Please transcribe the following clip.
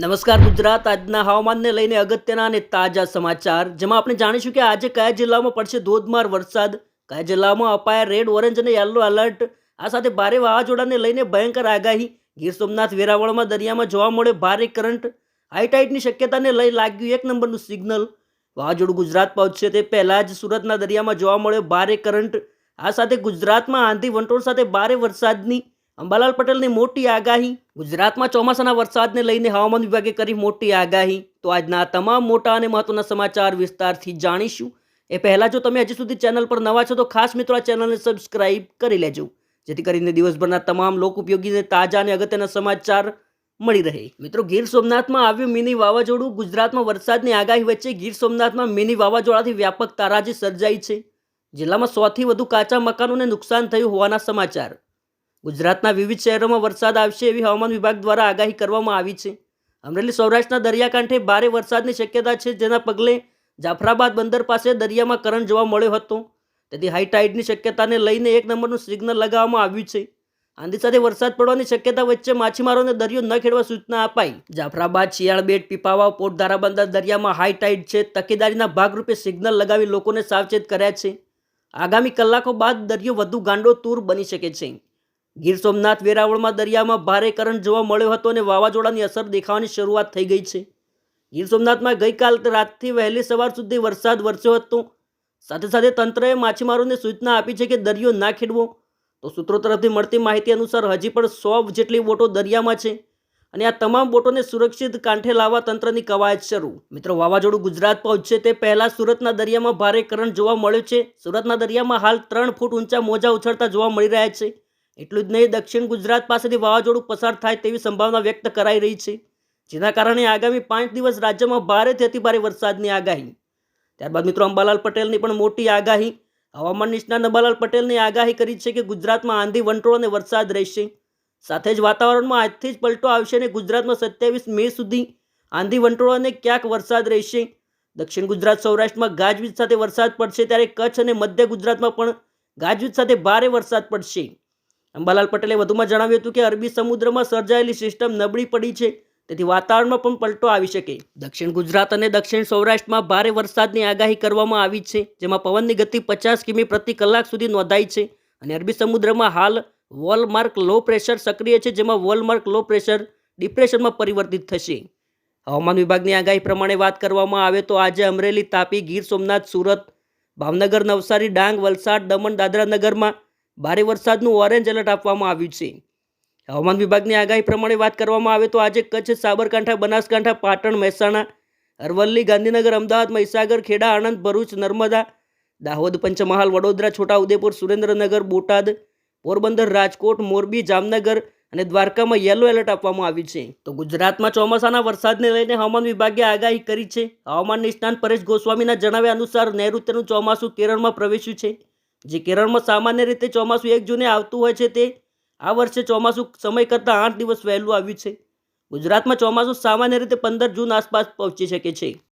નમસ્કાર ગુજરાત. આજના હવામાનને લઈને અગત્યના અને તાજા સમાચાર. જેમાં આપણે જાણીશું કે આજે કયા જિલ્લામાં પડશે ધોધમાર વરસાદ, કયા જિલ્લામાં અપાયા રેડ, ઓરેન્જ અને યલો એલર્ટ. આ સાથે ભારે વાવાઝોડાને લઈને ભયંકર આગાહી. ગીર સોમનાથ, વેરાવળમાં, દરિયામાં જોવા મળે ભારે કરંટ. હાઈટાઇટની શક્યતાને લઈ લાગ્યું એક નંબરનું સિગ્નલ. વાવાઝોડું ગુજરાત પહોંચશે તે પહેલાં જ સુરતના દરિયામાં જોવા મળ્યો ભારે કરંટ. આ સાથે ગુજરાતમાં આંધી વંટોળ સાથે ભારે વરસાદની અંબાલાલ પટેલની મોટી આગાહી, ગુજરાતમાં ચોમાસાના વરસાદને લઈને હવામાન વિભાગે કરી મોટી આગાહી, તો આજના તમામ મોટા અને મહત્વના સમાચાર વિસ્તારથી જાણીશું. એ પહેલાં જો તમે હજી સુધી ચેનલ પર નવા છો, તો ખાસ મિત્રો આ ચેનલને સબસ્ક્રાઇબ કરી લેજો, જેથી કરીને દિવસભરના તમામ લોક ઉપયોગી તાજા અને અગત્યના સમાચાર મળી રહે. મિત્રો, ગીર સોમનાથમાં આવ્યું મિની વાવાઝોડું ગુજરાતમાં વરસાદની આગાહી વચ્ચે ગીર સોમનાથમાં મિની વાવાઝોડાથી વ્યાપક તારાજી સર્જાઈ છે. જિલ્લામાં સોથી વધુ કાચા મકાનોને નુકસાન થયું હોવાના સમાચાર. ગુજરાતના વિવિધ શહેરોમાં વરસાદ આવશે એવી હવામાન વિભાગ દ્વારા આગાહી કરવામાં આવી છે. અમરેલી સૌરાષ્ટ્રના દરિયાકાંઠે ભારે વરસાદની શક્યતા છે, જેના પગલે જાફરાબાદ બંદર પાસે દરિયામાં કરંટ જોવા મળ્યો હતો. તેથી હાઈ શક્યતાને લઈને એક નંબરનું સિગ્નલ લગાવવામાં આવ્યું છે. આંધી સાથે વરસાદ પડવાની શક્યતા વચ્ચે માછીમારોને દરિયો ન ખેડવા સૂચના અપાઈ. જાફરાબાદ, શિયાળબેટ પીપાવા પોર્ટ ધારાબંદર દરિયામાં હાઈ છે. તકેદારીના ભાગરૂપે સિગ્નલ લગાવી લોકોને સાવચેત કર્યા છે. આગામી કલાકો બાદ દરિયો વધુ ગાંડો તૂર બની શકે છે. ગીર સોમનાથ વેરાવળમાં દરિયામાં ભારે કરંટ જોવા મળ્યો હતો અને વાવાઝોડાની અસર દેખાવાની શરૂઆત થઈ ગઈ છે. ગીર સોમનાથમાં ગઈકાલ રાતથી વહેલી સવાર સુધી વરસાદ વરસ્યો હતો. સાથે સાથે તંત્રએ માછીમારોને સૂચના આપી છે કે દરિયો ના ખેડવો. તો સૂત્રો તરફથી મળતી માહિતી અનુસાર હજી પણ સો જેટલી બોટો દરિયામાં છે અને આ તમામ બોટોને સુરક્ષિત કાંઠે લાવવા તંત્રની કવાયત શરૂ. મિત્રો, વાવાઝોડું ગુજરાત પહોંચશે તે પહેલા સુરતના દરિયામાં ભારે કરંટ જોવા મળ્યો છે. સુરતના દરિયામાં હાલ ત્રણ ફૂટ ઊંચા મોજા ઉછળતા જોવા મળી રહ્યા છે. એટલું જ નહીં, દક્ષિણ ગુજરાત પાસેથી વાવાઝોડું પસાર થાય તેવી સંભાવના વ્યક્ત કરાઈ રહી છે. જેના કારણે આગામી પાંચ દિવસ રાજ્યમાં ભારેથી અતિભારે વરસાદની આગાહી. ત્યારબાદ મિત્રો, અંબાલાલ પટેલની પણ મોટી આગાહી. હવામાન નિષ્ણાત અંબાલાલ પટેલની આગાહી કરી છે કે ગુજરાતમાં આંધી વંટોળ અને વરસાદ રહેશે. સાથે જ વાતાવરણમાં આજથી જ પલટો આવશે અને ગુજરાતમાં સત્યાવીસ મે સુધી આંધી વંટોળ અને ક્યાંક વરસાદ રહેશે. દક્ષિણ ગુજરાત, સૌરાષ્ટ્રમાં ગાજવીજ સાથે વરસાદ પડશે ત્યારે કચ્છ અને મધ્ય ગુજરાતમાં પણ ગાજવીજ સાથે ભારે વરસાદ પડશે. અંબાલાલ પટેલે વધુમાં જણાવ્યું હતું કે અરબી સમુદ્રમાં સર્જાયેલી સિસ્ટમ નબળી પડી છે, તેથી વાતાવરણમાં પણ પલટો આવી શકે. દક્ષિણ ગુજરાત અને દક્ષિણ સૌરાષ્ટ્રમાં ભારે વરસાદની આગાહી કરવામાં આવી છે, જેમાં પવનની ગતિ પચાસ કિમી પ્રતિ કલાક સુધી નોંધાઈ છે અને અરબી સમુદ્રમાં હાલ વોલમાર્ક લો પ્રેશર સક્રિય છે, જેમાં વોલમાર્ક લો પ્રેશર ડિપ્રેશનમાં પરિવર્તિત થશે. હવામાન વિભાગની આગાહી પ્રમાણે વાત કરવામાં આવે તો આજે અમરેલી તાપી ગીર સોમનાથ સુરત ભાવનગર નવસારી ડાંગ વલસાડ દમણ દાદરા નગરમાં ભારે વરસાદનું ઓરેન્જ એલર્ટ આપવામાં આવ્યું છે. હવામાન વિભાગની આગાહી પ્રમાણે વાત કરવામાં આવે તો આજે કચ્છ, સાબરકાંઠા, બનાસકાંઠા, પાટણ, મહેસાણા, અરવલ્લી, ગાંધીનગર, અમદાવાદ, મહીસાગર, ખેડા, આણંદ, ભરૂચ, નર્મદા, દાહોદ, પંચમહાલ, વડોદરા, છોટાઉદેપુર, સુરેન્દ્રનગર, બોટાદ, પોરબંદર, રાજકોટ, મોરબી, જામનગર અને દ્વારકામાં યલો એલર્ટ આપવામાં આવ્યું છે. તો ગુજરાતમાં ચોમાસાના વરસાદને લઈને હવામાન વિભાગે આગાહી કરી છે. હવામાન નિષ્ણાંત પરેશ ગોસ્વામીના જણાવ્યા અનુસાર નૈઋત્યનું ચોમાસું કેરળમાં પ્રવેશ્યું છે. જે કેરળમાં સામાન્ય રીતે ચોમાસું એક જૂને આવતું હોય છે તે, આ વર્ષે ચોમાસું સમય કરતાં આઠ દિવસ વહેલું આવ્યું છે. ગુજરાતમાં ચોમાસું સામાન્ય રીતે પંદર જૂન આસપાસ પહોંચી શકે છે.